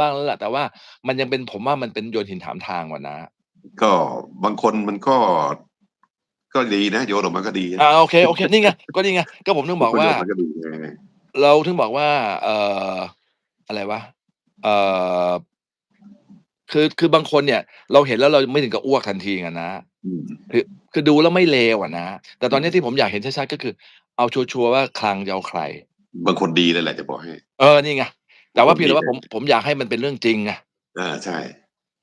บ้างแล้วแหละแต่ว่ามันยังเป็นผมว่ามันเป็นโยนหินถามทางว่ะน้าก็บางคนมันก็ ก็ดีนะโยนออกมาก็ดีนะอาโอเคโอเคนี่ไงก็นี่ไงก็ผมถึงบอกว่าผลประโยชน์มันก็ดีไงเราถึงบอกว่า เอ่ออะไรวะเอ่อคือคือบางคนเนี่ย เราเห็นแล้วเราไม่ถึงกับอ้วกทันทีอะน้าอืมคือคือดูแล้วไม่เลวอะน้าแต่ตอนเนี้ยที่ผมอยากเห็นชัดๆก็คือ เอาชัวร์ๆว่าคลังจะเอาใคร บางคนดีเลยแหละจะบอกให้ เออนี่ไง แต่ว่าเพียงแต่ว่าคนผดีมเลยผมอยากให้มันเป็นเรื่องจริงไงอาใช่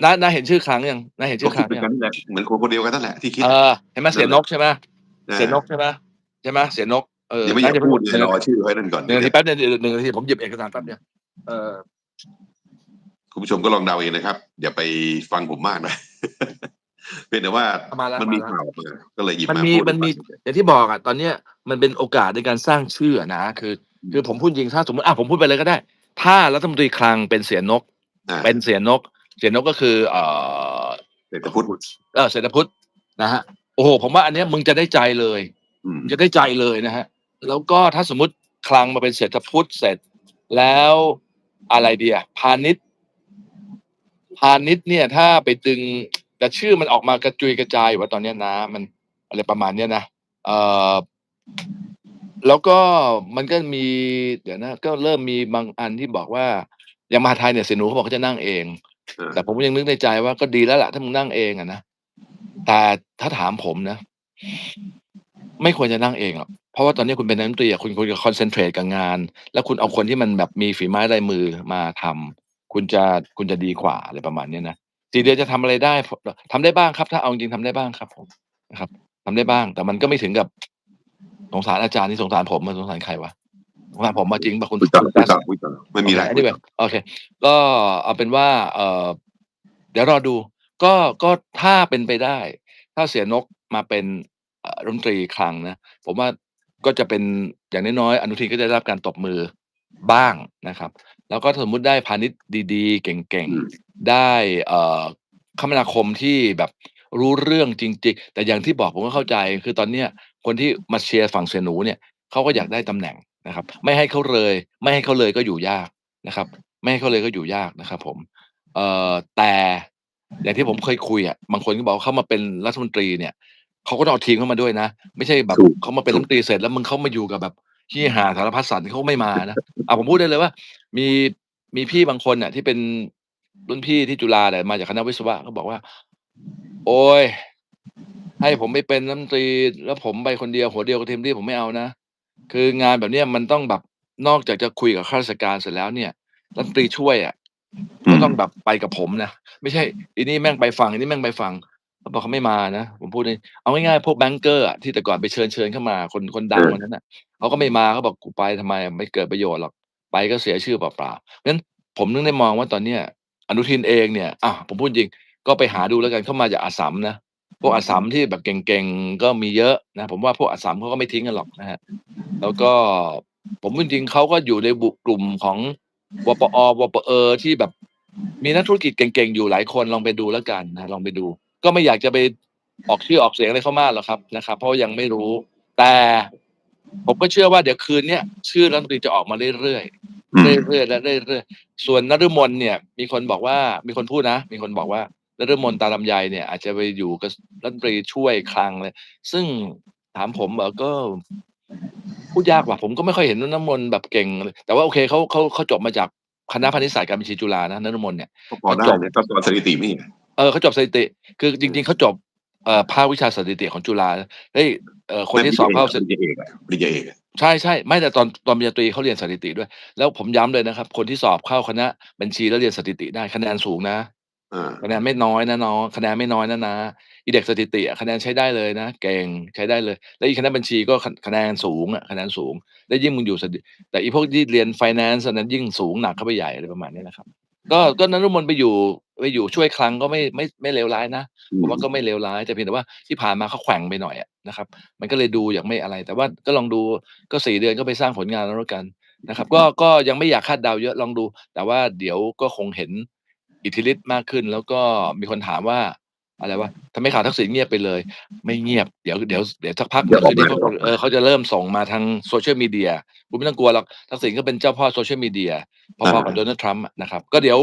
น้าน้าเห็นชื่อคลังยัง?น้าเห็นชื่ก็อคคิลัดงเหมือนยักันง?นั่นแหละเหมือนคนคนเดียวกันนั่นแหละที่คิดเออะอเห็นไหมนั่เสีนยแหนละกใช่ไหมอาเสียนกใช่ไหมใช่ไหมเสียนกเออยังไม่อน้ายากอย่าเพิ่พูงดเลยเดี๋ยวรอชื่อไว้นั่นก่อน1นาทีแป๊บเดียวเดี๋ยว1นาทีผมหยิบเอกสารแป๊บเดียวเออคุณผู้ชมก็ลองเดาเองนะครับอย่าไปฟังผมมากนะเพียงแต่ว่าเอามาแล้วมันมามีแล้วข่าวออกมาก็เลยหยิบมันมามีพูดมัให้นฟัมีงเฉยอย่างที่บอกอะตอนเนี้ยมันเป็นโอกาสในการสร้างชื่ออะน้าคืออืคือมผมพูดจริงถ้าสมมุติอะผมพูดไปเลยก็ได้ ถ้ารัฐมนตรีคลังเป็นเสียนกอาเป็นเสียนก เสียนกก็คือ เอ่อเศรษฐพุทธเออเศรษฐพุทธนะครับโอ้โฮผมว่าอันเนี้ยมึงจะได้ใจเลยอืมมึงจะได้ใจเลยนะครับแล้วก็ถ้าสมมุติคลังมาเป็นเศรษฐพุทธเสร็จ แล้วอะไรดีอะพาณิชย์พาณิชย์เนี่ย ถ้าไปดึงแต่ชื่อมันออกมากระจุยกระจายอยู่ว่าตอนเนี้ยน้ามันอะไรประมาณเนี้ยนะเอ่อ แล้วก็มันก็มี เดี๋ยวนะ ก็เริ่มมีบางอันที่บอกว่า อย่างมหาดไทยเนี่ยเสียหนูเขาบอกเขาจะนั่งเองอาแต่ผมก็ยังนึกในใจว่าก็ดีแล้วล่ะถ้ามึงนั่งเองอะนะแต่ถ้าถามผมนะ ไม่ควรจะนั่งเองหรอกเพราะว่าตอนนี้คุณเป็นนายกรัฐมนตรีอะคุณควรจะ concentrate กับงาน แล้วคุณเอาคนที่มันแบบมีฝีไม้ลายมือมาทำคุณจะคุณจะดีกว่าอะไรประมาณเนี้ยนะ4เดือนจะทำอะไรได้พทำได้บ้างครับ ถ้าเอาจริงๆทำได้บ้างครับ ผมนะครับทำได้บ้าง แต่มันก็ไม่ถึงกับ สงสารอาจารย์นี่สงสารผมอะสงสารใครวะสงสารผมอะจริงเปล่าคุณคุยต่อคุณคุแจ๊ยสต่อคุยต่อไม่มีโออะเคไรคุยต่ anyway อโอเค ก็เอาเป็นว่า เอ่อเดี๋ยวรอดู ก็ก็ถ้าเป็นไปได้ ถ้าเสียนกมาเป็นเอ่อรัฐมนตรีคลังนะผมว่าก็จะเป็นอย่างน้อยๆอนุทินก็จะได้รับการตบมือบ้างนะครับ แล้วก็ถ้าสมมุติได้พาณิชย์ดีๆ เก่งอืมๆได้เอ่อคมนาคมที่แบบรู้เรื่องจริง ๆ แต่อย่างที่บอกผมก็เข้าใจ คือตอนเนี้ย คนที่มาเชียร์ฝั่งเสียหนูเนี่ยเขาก็อยากได้ตำแหน่งนะครับ ไม่ให้เขาเลย ไม่ให้เขาเลยก็อยู่ยากนะครับ ไม่ให้เขาเลยก็อยู่ยากนะครับ ผม เอ่อแต่อย่างที่ผมเคยคุยอะบางคนก็บอกว่าเขามาเป็นรัฐมนตรีเนี่ยเขาก็ต้องเอาทีมเข้ามาด้วยนะ ไม่ใช่แบบถูกเขามาเป็นถรัฐูกมนตรีเสร็จแล้วมึงเขามาอยู่กับแบบขี้ห่าสารพัดสัตว์เขาไม่มานะอ่าผมพูดได้เลยว่า มีมีพี่บางคนน่ะที่เป็นรุ่นพี่ที่จุฬาแหละมาจากคณะวิศวะเขาบอกว่า โอ๊ย ให้ผมไปเป็นรัฐมนตรี แล้วผมไปคนเดียวหัวเดียวกับเต็มที่ผมไม่เอานะ คืองานแบบเนี้ยมันต้องแบบนอกจากจะคุยกับข้าราชการเสร็จแล้วเนี่ยรัฐมนตรีช่วยอะอืก็มต้องแบบไปกับผมนะไม่ใช่ไอ้นี่แม่งไปฝั่งไอ้นี่แม่งไปฝั่งเขาบอกเขาไม่มานะผมพูดนี่เอาง่ายๆพวกแบงก์เกอร์อะที่แต่ก่อนไปเชิญๆเข้ามาคนคนดัเองอวันนั้นน่ะเขาก็ไม่มาเขาบอกกูไปทำไมอะไม่เกิดประโยชน์หรอกไปก็เสียชื่อเปล่าๆเพราะฉะนั้นผมถึงได้มองว่าตอนเนี้ยอนุทินเองเนี่ยอะผมพูดจริงก็ไปหาดูแล้วกันเขามาจากอัสสัมนะพ วกอัสสัมที่แบบเก่งๆก็มีเยอะนะผมว่าพวกอัสสัมเขาก็ไม่ทิ้งกันหรอกนะครับแล้วก็ผมพูดจริงๆเขาก็อยู่ในบุกลุ่มของวปอวปเอที่แบบมีนักธุรกิจเก่งๆอยู่หลายคนลองไปดูแล้วกันนะลองไปดู ก็ไม่อยากจะไปออกชื่อออกเสียงอะไรเขามากหรอกครับนะครับ เพราะว่ายังไม่รู้ แต่ผมก็เชื่อว่าเดี๋ยวคืนเนี้ยชื่อรัฐมนตรีจะออกมาเรื่อยอืๆมเรื่อยๆและเรื่อยๆส่วนนฤมลเนี่ย มีคนบอกว่ามีคนพูดนะ มีคนบอกว่า นฤมลตาลำไยเนี่ยอาจจะไปอยู่กับรัฐมนตรีช่วยคลังเลย ซึ่งถามผมเหรอก็พูดยากว่ะผมก็ไม่ค่อยเห็นนฤมลแบบเก่งเลยแต่ว่าโอเคเขาเขาเขาจบมาจากคณะพาณิชยศาสตร์การบัญชีจุฬานะนฤมลเนี่ยก็พอเขาได้จบนะก็สอนสถิติไม่ใช่เหรอเออเขาจบสถิติ คือจริง ๆเขาจบเอ่อภาควิชาสถิติของจุฬาเฮ้ยเอ่อคนไม่ที่ปริสอบญญาเข้าเอกสอะปริญญาเอกอะปริญญาเอกอะใช่ๆไม่แต่ตอนตอนปริญญาตรีเขาเรียนสถิติด้วย แล้วผมย้ำเลยนะครับ คนที่สอบเข้าคณะบัญชีแล้วเรียนสถิติได้คะแนนสูงนะอา คะแนนไม่น้อยนะน้องคะแนนไม่น้อยนะน้าอีเด็กสถิติอะคะแนนใช้ได้เลยนะเก่งใช้ได้เลย แล้วอีคณะบัญชีก็คะคะแนนสูงอะคะแนนสูง แล้วยิ่งมึงอยู่สถิแต่อีพวกที่เรียนไฟแนนซ์อันนั้นยิ่งสูงหนักเข้าไปใหญ่อะไรประมาณนี้นะครับ ก็ก็นฤมลไปอยู่ไปอยู่ช่วยคลังก็ไม่ไม่ไม่เลวร้ายนะอืผมมว่าก็ไม่เลวร้ายแต่เพียงแต่ว่าที่ผ่านมาเขาแขว่งไปหน่อยอะนะครับ มันก็เลยดูอย่างไม่อะไร แต่ว่าก็ลองดูก็4เดือนก็ไปสร้างผลงานเอาแล้วกันนะครับ ก็ก็ยังไม่อยากคาดเดาเยอะลองดู แต่ว่าเดี๋ยวก็คงเห็น อิทธิฤทธิ์มากขึ้น แล้วก็มีคนถามว่า อะไรวะทำให้ข่าวทักษิณเงียบไปเลย ไม่เงียบเดี๋ยวเดี๋ยวเดี๋ยวสักพักเดี๋ยวคืนนี้เขาออกมาเออเขาจะเริ่มส่งมาทางโซเชียลมีเดียคุณไม่ต้องกลัวหรอกทักษิณก็เป็นเจ้าพ่อโซเชียลมีเดียพอๆกับโดนัลด์ทรัมป์นะครับ ก็เดี๋ยว